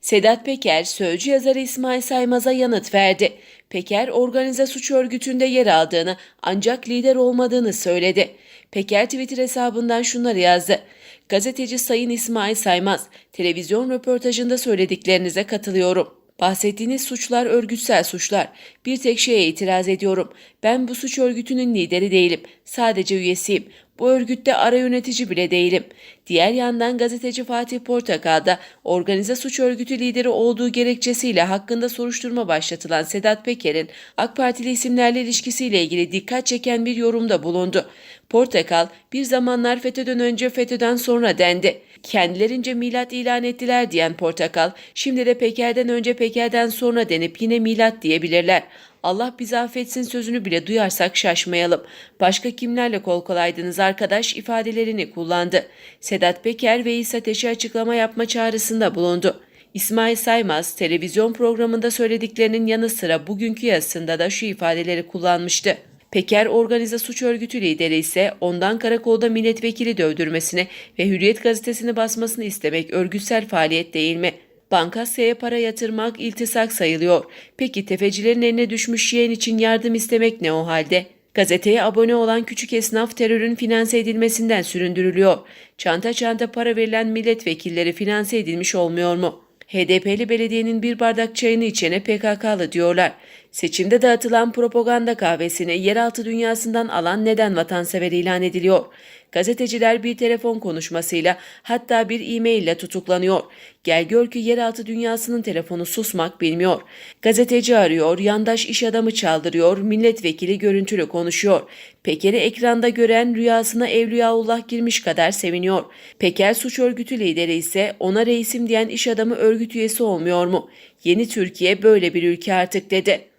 Sedat Peker, sözcü yazarı İsmail Saymaz'a yanıt verdi. Peker, organize suç örgütünde yer aldığını ancak lider olmadığını söyledi. Peker Twitter hesabından şunları yazdı. Gazeteci Sayın İsmail Saymaz, televizyon röportajında söylediklerinize katılıyorum. Bahsettiğiniz suçlar örgütsel suçlar. Bir tek şeye itiraz ediyorum. Ben bu suç örgütünün lideri değilim. Sadece üyesiyim. Bu örgütte ara yönetici bile değilim. Diğer yandan gazeteci Fatih Portakal da organize suç örgütü lideri olduğu gerekçesiyle hakkında soruşturma başlatılan Sedat Peker'in AK Partili isimlerle ilişkisiyle ilgili dikkat çeken bir yorumda bulundu. Portakal bir zamanlar FETÖ'den önce FETÖ'den sonra dendi. Kendilerince milat ilan ettiler diyen Portakal, şimdi de Peker'den önce Peker'den sonra denip yine milat diyebilirler. Allah bizi affetsin sözünü bile duyarsak şaşmayalım. Başka kimlerle kol kolaydınız arkadaş ifadelerini kullandı. Sedat Peker ve İsa Ateş'e açıklama yapma çağrısında bulundu. İsmail Saymaz televizyon programında söylediklerinin yanı sıra bugünkü yazısında da şu ifadeleri kullanmıştı. Peker organize suç örgütü lideri ise ondan karakolda milletvekili dövdürmesini ve Hürriyet gazetesini basmasını istemek örgütsel faaliyet değil mi? Bankasya'ya para yatırmak iltisak sayılıyor. Peki tefecilerin eline düşmüş yeğen için yardım istemek ne o halde? Gazeteye abone olan küçük esnaf terörün finanse edilmesinden süründürülüyor. Çanta çanta para verilen milletvekilleri finanse edilmiş olmuyor mu? HDP'li belediyenin bir bardak çayını içene PKK'lı diyorlar. Seçimde dağıtılan propaganda kahvesini yeraltı dünyasından alan neden vatansever ilan ediliyor? Gazeteciler bir telefon konuşmasıyla hatta bir e-mail ile tutuklanıyor. Gel gör ki yeraltı dünyasının telefonu susmak bilmiyor. Gazeteci arıyor, yandaş iş adamı çaldırıyor, milletvekili görüntülü konuşuyor. Peker'i ekranda gören rüyasına Evliyaullah girmiş kadar seviniyor. Peker suç örgütü lideri ise ona reisim diyen iş adamı örgüt üyesi olmuyor mu? Yeni Türkiye böyle bir ülke artık dedi.